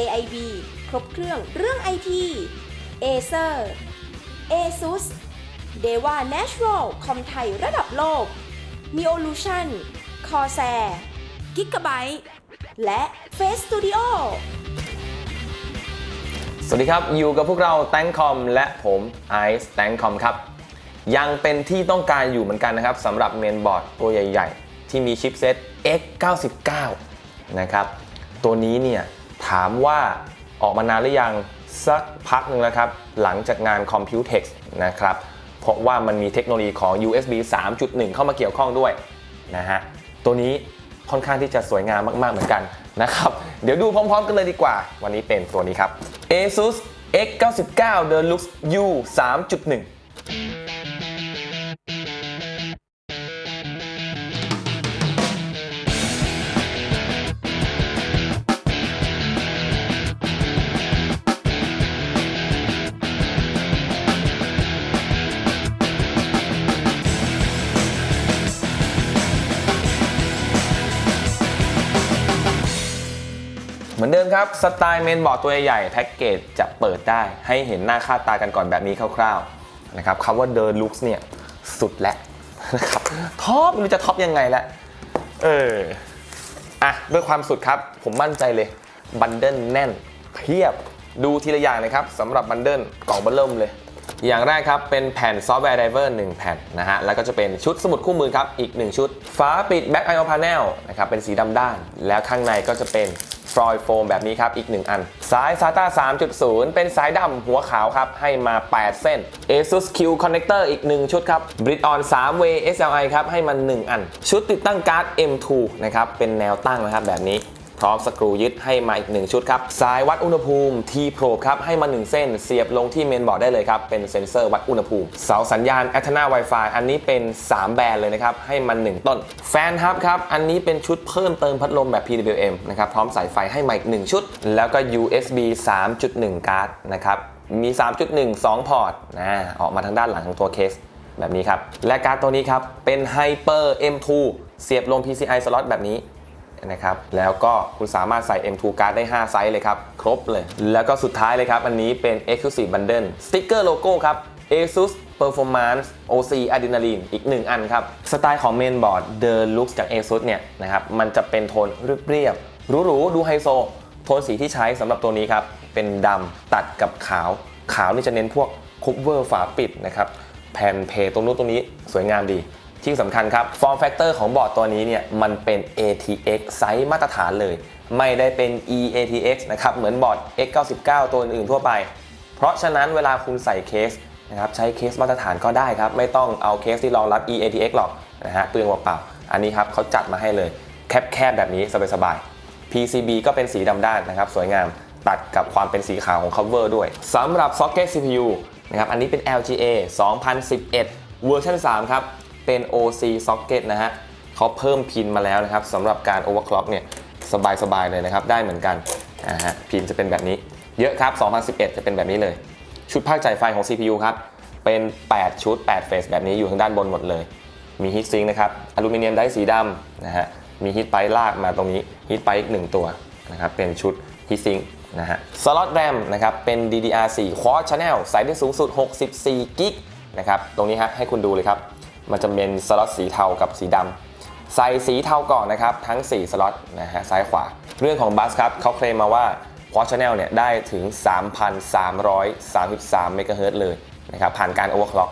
JIB ครบเครื่องเรื่องไอที Acer ASUS Deva Natural คอมไทยระดับโลก Neolution Corsair Gigabyte และ Face Studio สวัสดีครับ อยู่กับพวกเราแตงคอมและผมไอซ์แตงคอมครับ ยังเป็นที่ต้องการอยู่เหมือนกันนะครับสำหรับเมนบอร์ดตัวใหญ่ ๆ ที่มีชิปเซต X99 นะครับ ตัวนี้เนี่ย ถามว่าออกมานานหรือยังสักพักหนึ่งแล้วครับ หลังจากงาน Computex นะครับ เพราะว่ามันมีเทคโนโลยีของ USB 3.1 เข้ามาเกี่ยวข้องด้วยนะฮะตัวนี้ค่อนข้างที่จะสวยงามมาก ๆ เหมือนกันนะครับ เดี๋ยวดูพร้อม ๆ กันเลยดีกว่า วันนี้เป็นตัวนี้ครับ ASUS X99 Deluxe U 3.1 มือนเดิมครับสไตล์เมนบอร์ดตัวใหญ่แพ็กเกจจะเปิดได้ให้เห็นหน้าค่าตากันก่อนแบบนี้คร่าวๆนะครับคำว่าเดินลุคเนี่ยสุดแล้วนะครับท็อปไม่รู้จะท็อปยังไงแล้วเอออะด้วยความสุดครับ ผมมั่นใจเลยบันเดิลแน่นเพียบดูทีละอย่างนะครับสำหรับบันเดิลกล่องเบัลเริ่มเลย อย่างแรกครับ เป็นแผ่นซอฟต์แวร์ไดเวอร์1แผ่นนะฮะ แล้วก็จะเป็นชุดสมุดคู่มือครับ อีก 1 ชุด ฝาปิดแบ็ k ไอ o อพา n e l นะครับ เป็นสีดำด้าน แล้วข้างในก็จะเป็น ฟอยล์โฟมแบบนี้ครับ อีก 1 อัน สาย SATA 3.0 เป็นสายดำหัวขาวครับ ให้มา 8 เส้น ASUS Q Connector อีก 1 ชุดครับ Bridge on 3 way SLI ครับ ให้มัน1อัน ชุดติดตั้งการ์ด M2 นะครับ เป็นแนวตั้งนะครับแบบนี้ พร้อมสกรูยึดให้มาอีก 1 ชุดครับ สายวัดอุณหภูมิ T Probe ครับให้มา 1 เส้น เสียบลงที่เมนบอร์ดได้เลยครับ เป็นเซ็นเซอร์วัดอุณหภูมิ เสาสัญญาณ a t h e n a Wi-Fi อันนี้เป็น 3 แบรนด์เลยนะครับ ให้มัน 1 ต้น แฟนฮับครับ อันนี้เป็นชุดเพิ่มเติมพัดลมแบบ PWM นะครับ พร้อมสายไฟให้มาอีก 1 ชุด แล้วก็ USB 3.1 การ์ดนะครับ มี 3.1 2 พอร์ตนะออกมาทางด้านหลังของตัวเคสแบบนี้ครับ และการ์ดตัวนี้ครับ เป็น Hyper M2 เสียบลง PCI slot แบบนี้ นะครับ แล้วก็คุณสามารถใส่ M2 card ได้ 5 ไซส์เลยครับ ครบเลย แล้วก็สุดท้ายเลยครับ อันนี้เป็น Exclusive Bundle สติ๊กเกอร์โลโก้ครับ ASUS Performance OC Adrenaline อีก 1 อันครับ สไตล์ของเมนบอร์ด The Look จาก ASUS เนี่ยนะครับ มันจะเป็นโทนเรียบๆหรูๆดูไฮโซ โทนสีที่ใช้สำหรับตัวนี้ครับ เป็นดำตัดกับขาว ขาวนี่จะเน้นพวก cover ฝาปิดนะครับแผ่นเพตรงนู้นตรงนี้สวยงามดี ที่สำคัญครับ Form Factor ของบอร์ดตัวนี้เนี่ยมันเป็น ATX ไซส์มาตรฐานเลย ไม่ได้เป็น eATX นะครับเหมือนบอร์ด X99 ตัวอื่นๆทั่วไป เพราะฉะนั้นเวลาคุณใส่เคสนะครับใช้เคสมาตรฐานก็ได้ครับ ไม่ต้องเอาเคสที่รองรับ eATX หรอกนะฮะเปลืองเปล่าๆอันนี้ครับเขาจัดมาให้เลยแคบๆแบบนี้สบายๆ PCB ก็เป็นสีดำด้านนะครับสวยงามตัดกับความเป็นสีขาวของ cover ด้วยสำหรับ socket CPU นะครับอันนี้เป็น LGA 2011 เวอร์ชัน3ครับ เป็น OC socket นะฮะเขาเพิ่มพินมาแล้วนะครับสำหรับการ overclock เนี่ยสบายๆเลยนะครับ ได้เหมือนกันนะฮะพินจะเป็นแบบนี้เยอะครับ 2011 จะเป็นแบบนี้เลย ชุดภาคจ่ายไฟของ CPU ครับ เป็น 8 ชุด 8 เฟสแบบนี้อยู่ทางด้านบนหมดเลย มีฮีทซิงนะครับอลูมิเนียมได้สีดำนะฮะมีฮีทไปลากมาตรงนี้ฮีทไปอีกหนึ่งตัวนะครับเป็นชุดฮีทซิงนะฮะสล็อตแรมนะครับเป็น DDR4 Quad Channel ใส่ได้สูงสุด 64กิกนะครับตรงนี้ฮะให้คุณดูเลยครับ มันจะเป็นสล็อตสีเทากับสีดำใส่สีเทาก่อนนะครับ ทั้ง 4 สล็อตนะฮะซ้ายขวา เรื่องของบัสครับเขาเคลมมาว่า Quad Channel เนี่ยได้ถึง 3,333 เมกะเฮิรตซ์เลยนะครับผ่านการ overclock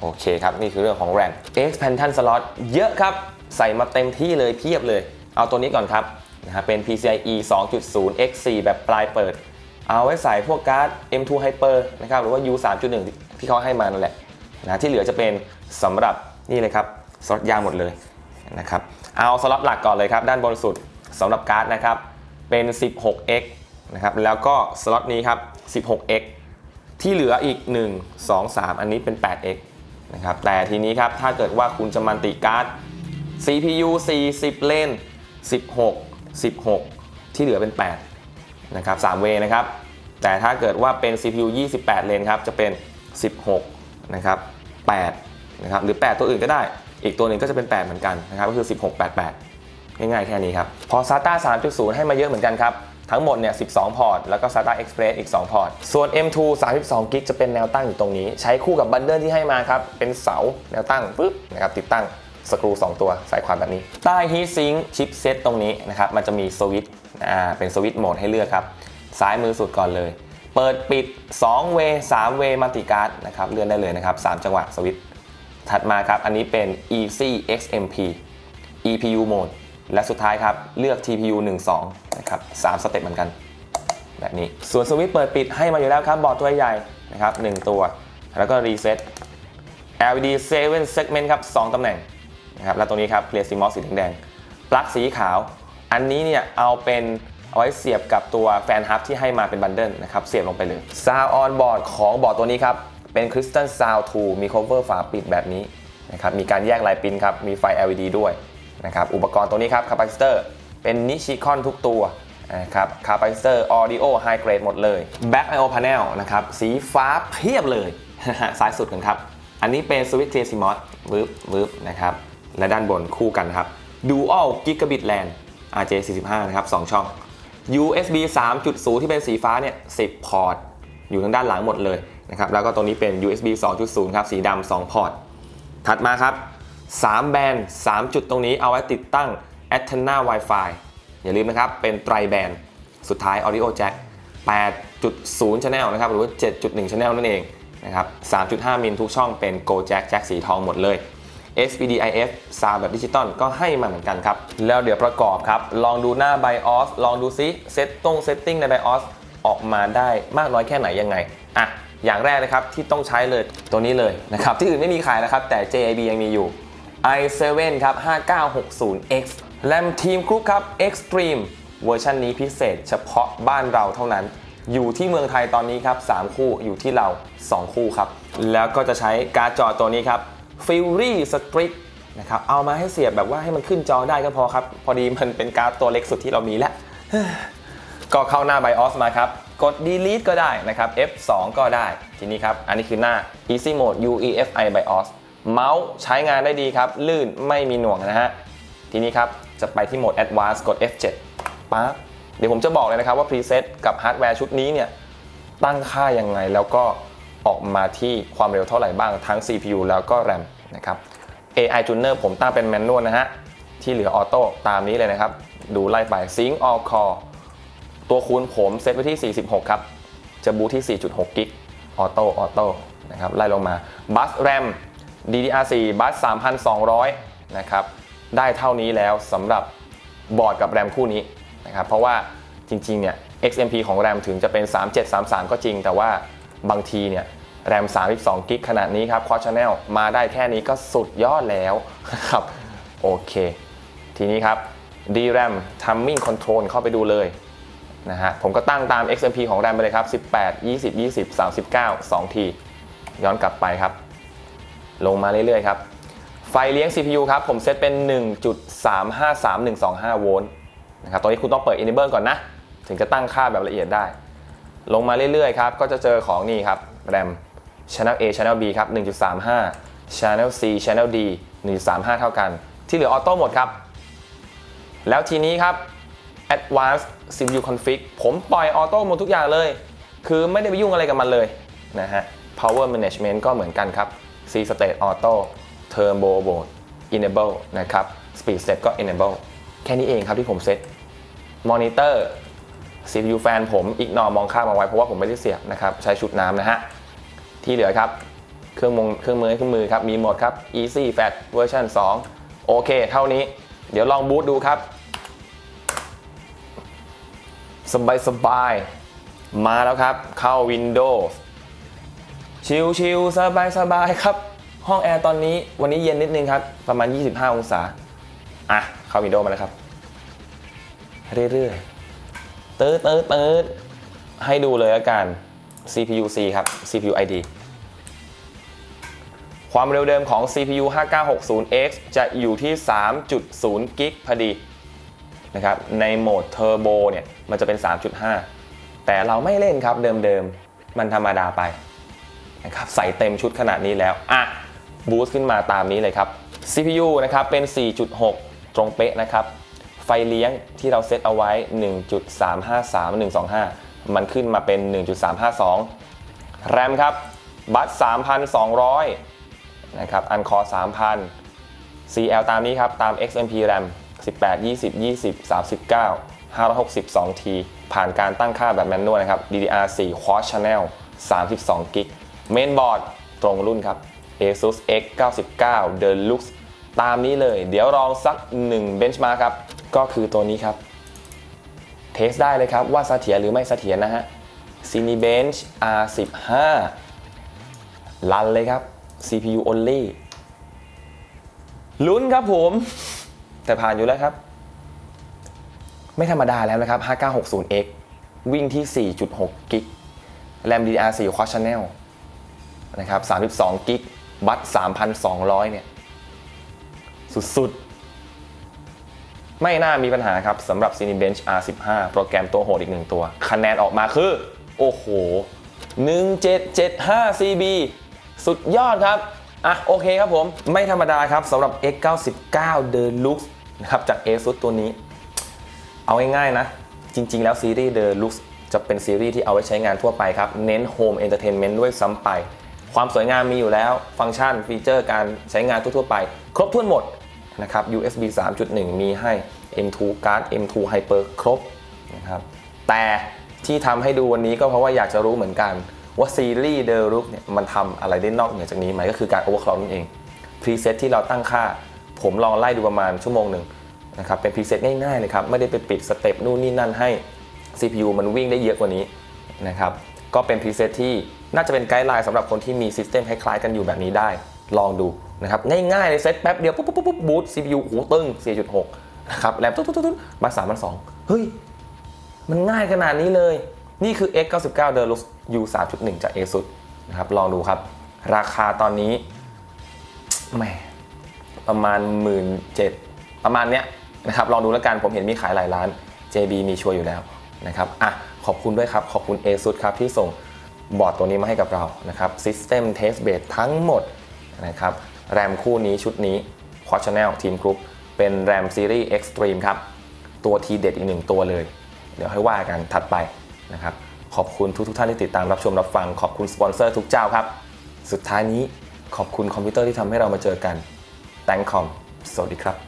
โอเคครับ นี่คือเรื่องของ RAM expansion slot เยอะครับ ใส่มาเต็มที่เลยเพียบเลย เอาตัวนี้ก่อนครับนะฮะเป็น PCIe 2.0 X4 แบบปลายเปิด เอาไว้ใส่พวกการ์ด M2 Hyper นะครับหรือว่า U 3.1 ที่เขาให้มานั่นแหละนะที่เหลือจะเป็นสำหรับ นี่เลยครับสล็อตยาวหมดเลยนะครับเอาสล็อตหลักก่อนเลยครับด้านบนสุดสำหรับการ์ดนะครับเป็น 16x นะครับแล้วก็สล็อตนี้ครับ 16x ที่เหลืออีก 1 2 3 อันนี้เป็น 8x นะครับแต่ทีนี้ครับถ้าเกิดว่าคุณจะมันติการ์ด CPU 40 เลน16 16 ที่เหลือเป็น 8 นะครับ3เวนะครับ แต่ถ้าเกิดว่าเป็น CPU 28 เลนครับ จะเป็น 16 นะครับ 8 นะครับหรือ 8 ตัวอื่นก็ได้ อีกตัวหนึ่งก็จะเป็น 8 เหมือนกันนะครับก็คือ 16 88 ง่ายๆแค่นี้ครับ พอ SATA 3.0 ให้มาเยอะเหมือนกันครับ ทั้งหมดเนี่ย 12 พอร์ต แล้วก็ SATA Express อีก 2 พอร์ต ส่วน M2 32กิกจะเป็นแนวตั้งอยู่ตรงนี้ ใช้คู่กับบันเดิลที่ให้มาครับ เป็นเสาแนวตั้งปุ๊บนะครับติดตั้งสกรู 2 ตัวใส่ความแบบนี้ ใต้ Heat Sink ชิปเซตตรงนี้นะครับมันจะมีสวิตช์อ่าเป็นสวิตช์โหมดให้เลือกครับซ้ายมือสุดก่อนเลย เปิดปิด2เว3เวย์มัลติการ์ดนะครับเลื่อนได้เลยนะครับ 3 จังหวะสวิตช์ ถัดมาครับ อันนี้เป็น Easy XMP EPU mode และสุดท้ายครับ เลือก TPU 1 2 นะครับ3สเต็ปเหมือนกัน แบบนี้ ส่วนสวิตช์เปิดปิดให้มาอยู่แล้วครับ บอร์ดตัวใหญ่นะครับ1ตัว แล้วก็รีเซ็ต LED 7 segment ครับ 2 ตำแหน่งนะครับ แล้วตรงนี้ครับ Clear CMOS สีแดงปลั๊กสีขาว อันนี้เนี่ยเอาเป็นเอาไว้เสียบกับตัวแฟนฮับที่ให้มาเป็นบันเดิลนะครับ เสียบลงไปเลย Sound on board ของบอร์ดตัวนี้ครับ เป็น Crystal Sound 2มี cover ฝาปิดแบบนี้นะครับมีการแยกลายปิ้นครับมีไฟ LED ด้วยนะครับอุปกรณ์ตัวนี้ครับคาปาซิเตอร์เป็นนิชิคอนทุกตัวนะครับคาปาซิเตอร์ Audio High Grade หมดเลย Back I/O Panel นะครับสีฟ้าเพียบเลยซ้ายสุดกันครับ อันนี้เป็นสวิตช์ CMOS วืบวืบนะครับและด้านบนคู่กันครับ Dual Gigabit LAN RJ45 นะครับ 2 ช่อง USB 3.0 ที่เป็นสีฟ้าเนี่ย 10 พอร์ต อยู่ทางด้านหลังหมดเลย นะครับแล้วก็ตรงนี้เป็น USB 2.0 ครับ สีดำ2พอร์ต ถัดมาครับ 3 แบนด์3จุดตรงนี้เอาไว้ติดตั้ง Antenna Wi-Fi อย่าลืมนะครับ เป็นไตรแบนด์สุดท้าย Audio Jack 8.0 Channel นะครับหรือว่า 7.1 Channel นั่นเองนะครับ 3.5 มิลทุกช่องเป็น Go Jack แจ็คสีทองหมดเลย SPDIF ซาวแบบดิจิตอลก็ให้มาเหมือนกันครับ แล้วเดี๋ยวประกอบครับ ลองดูหน้า BIOS ลองดูซิเซตตรงเซตติ้งใน BIOS ออกมาได้มากน้อยแค่ไหนยังไง อะ อย่างแรกนะครับที่ต้องใช้เลยตัวนี้เลยนะครับที่อื่นไม่มีขายนะครับแต่ JAB ยังมีอยู่ i7 ครับ 5960X แรมทีมกรุ๊ปครับ Extreme เวอร์ชันนี้พิเศษเฉพาะบ้านเราเท่านั้น อยู่ที่เมืองไทยตอนนี้ครับ 3 คู่อยู่ที่เรา 2 คู่ครับ แล้วก็จะใช้การ์ดจอตัวนี้ครับ Fury Strix นะครับเอามาให้เสียบแบบว่าให้มันขึ้นจอได้ก็พอครับ พอดีมันเป็นการ์ดตัวเล็กสุดที่เรามีแล้ว ก็เข้าหน้า BIOS มาครับ กด delete ก็ได้นะครับ F2 ก็ได้ ทีนี้ครับ อันนี้คือหน้า easy mode UEFI BIOS เมาส์ใช้งานได้ดีครับ ลื่นไม่มีหน่วงนะฮะ ทีนี้ครับจะไปที่โหมด advanced กด F7 ปั๊บเดี๋ยวผมจะบอกเลยนะครับว่า preset กับฮาร์ดแวร์ชุดนี้เนี่ยตั้งค่ายังไงแล้วก็ออกมาที่ความเร็วเท่าไหร่บ้างทั้ง CPU แล้วก็ RAM นะครับ AI Tuner ผมตั้งเป็นแมนนวลนะฮะ ที่เหลือออโต้ตามนี้เลยนะครับ ดูไล่ไป Sync All Core ตัวคูณผมเซตไว้ที่ 46 ครับ จะบูที่ 4.6 กิกออโต้ออโต้นะครับไล่ลงมาบัส RAM DDR4 บัส 3,200 นะครับ ได้เท่านี้แล้วสำหรับบอร์ดกับแรมคู่นี้นะครับเพราะว่าจริงๆเนี่ย XMP ของแรมถึงจะเป็น 3733 ก็จริง แต่ว่าบางทีเนี่ยแรม 32 กิกขนาดนี้ครับ Quad Channel มาได้แค่นี้ก็สุดยอดแล้วครับโอเค ทีนี้ครับ DRAM Timing Control เข้าไปดูเลย นะฮะผมก็ตั้งตาม XMP ของ RAM ไปเลยครับ 18 20 20 39 2 ที ย้อนกลับไปครับ ลงมาเรื่อยๆ ครับ ไฟเลี้ยง CPU ครับ ผมเซตเป็น 1.353125 โวลต์นะครับตอนนี้คุณต้องเปิด Enable ก่อนนะ ถึงจะตั้งค่าแบบละเอียดได้ ลงมาเรื่อยๆ ครับ ก็จะเจอของนี่ครับ RAM Channel A Channel B ครับ 1.35 Channel C Channel D 1.35 เท่ากัน ที่เหลือออโต้หมดครับ แล้วทีนี้ครับ Advanced CPU Config ผมปล่อยออโต้หมดทุกอย่างเลย คือไม่ได้ไปยุ่งอะไรกับมันเลยนะฮะ Power Management ก็เหมือนกันครับ C State Auto Turbo Mode Enable นะครับ Speed Set ก็ Enable แค่นี้เองครับที่ผมเซต Monitor CPU Fan ผมอีกนอมองข้ามเอาไว้เพราะว่าผมไม่ได้เสียบนะครับ ใช้ชุดน้ำนะฮะ ที่เหลือครับ เครื่องมงเครื่องมือเครื่องมือครับ มีหมดครับ Easy Fat เวอร์ชัน2โอเค เท่านี้ เดี๋ยวลองบูตดูครับ สบายสบายๆมาแล้วครับ เข้า Windows ชิลชิลสบายสบายครับ ห้องแอร์ตอนนี้วันนี้เย็นนิดนึงครับ ประมาณ 25 องศา อะ เข้า Windows มาแล้วครับ เรื่อยๆเติร์ดเติร์ดเติร์ดให้ดูเลยละกัน CPU C ครับ CPU ID ความเร็วเดิมของ CPU 5960X จะอยู่ที่ 3.0 กิกพอดี นะครับในโหมดเทอร์โบเนี่ยมันจะเป็น 3.5 แต่เราไม่เล่นครับเดิมๆ มันธรรมดาไปนะครับใส่เต็มชุดขนาดนี้แล้ว อะ บูสต์ขึ้นมาตามนี้เลยครับ CPU นะครับเป็น 4.6 ตรงเป๊ะนะครับ ไฟเลี้ยงที่เราเซตเอาไว้ 1.353 125 มันขึ้นมาเป็น 1.352 แรมครับ บัต3,200 นะครับ อันคอ 3,000 CL ตามนี้ครับ ตาม XMP RAM 18 20 20 39 562 T ผ่านการตั้งค่าแบบแมนนวลนะครับ DDR4 Quad Channel 32 g b เมนบอร์ดตรงรุ่นครับ ASUS X99 Deluxe ตามนี้เลย เดี๋ยวลองสัก1 benchmark ครับ ก็คือตัวนี้ครับ เทสได้เลยครับว่าเสถียรหรือไม่เสถียรนะฮะ Cinebench R15 ลันเลยครับ CPU only ลุ้นครับผม แต่ผ่านอยู่แล้วครับ ไม่ธรรมดาแล้วนะครับ 5960X วิ่งที่ 4.6 กิก RAM DDR4 Quad Channel นะครับ 32 กิก บัต3,200 เนี่ย สุดๆ ไม่น่ามีปัญหาครับสำหรับ Cinebench R15 โปรแกรมตัวโหดอีกหนึ่งตัว คะแนนออกมาคือ โอ้โห 1775 CB สุดยอดครับ อะ โอเคครับผม ไม่ธรรมดาครับสำหรับ X99 Deluxe นะครับจาก ASUS ตัวนี้ เอาง่ายๆนะ จริง ๆ แล้วซีรีส์ Deluxe จะเป็นซีรีส์ที่เอาไว้ใช้งานทั่วไปครับ เน้น Home Entertainment ด้วยซ้ำไป ความสวยงามมีอยู่แล้ว ฟังก์ชันฟีเจอร์การใช้งานทั่วๆไป ครบถ้วนหมดนะครับ USB 3.1 มีให้ M2 Card M2 Hyper ครบนะครับแต่ที่ทำให้ดูวันนี้ก็เพราะว่าอยากจะรู้เหมือนกันว่าซีรีส์ Deluxe เนี่ยมันทำอะไรได้นอกเหนือจากนี้ไหมก็คือการ overclock นั่นเองพรีเซตที่เราตั้งค่า ผมลองไล่ดูประมาณชั่วโมงหนึ่งนะครับเป็นพรีเซตง่ายๆเลยครับไม่ได้ไปปิดสเต็ปนู่นนี่นั่นให้ CPU มันวิ่งได้เยอะกว่านี้นะครับก็เป็นพรีเซตที่น่าจะเป็นไกด์ไลน์สำหรับคนที่มีซิสเต็มคล้ายๆกันอยู่แบบนี้ได้ ลองดูนะครับง่ายๆเลยเซตแป๊บเดียวปุ๊บปุ๊บปุ๊บบูต CPU โอ้ตึ้ง4.6นะครับแรมตุ๊ดตุ๊ดตุ๊ดบัสสามพันสองเฮ้ยมันง่ายขนาดนี้เลย นี่คือ X99 Deluxe U 3.1จาก ASUS นะครับลองดูครับ ราคาตอนนี้แหม ประมาณ 1 7ื่นประมาณเนี้ยนะครับลองดูแล้วกันผมเห็นมีขายหลายร้าน JB มีชัวร์อยู่แล้วนะครับอะขอบคุณด้วยครับ ขอบคุณ ASUS ครับที่ส่งบอร์ดตัวนี้มาให้กับเรานะครับ System Test Bed ทั้งหมดนะครับแรมคู่นี้ชุดนี้ Quad Channel Team Group เป็นแรมซีรีส์ Extreme ครับ ตัวทีเด็ดอีกหนึ่งตัวเลย เดี๋ยวให้ว่ากันถัดไปนะครับขอบคุณทุกทท่านที่ติดตามรับชมรับฟัง ขอบคุณสปอนเซอร์ทุกเจ้าครับ สุดท้ายนี้ขอบคุณคอมพิวเตอร์ที่ทำให้เรามาเจอกัน t h a n k c o m สวัสดีครับ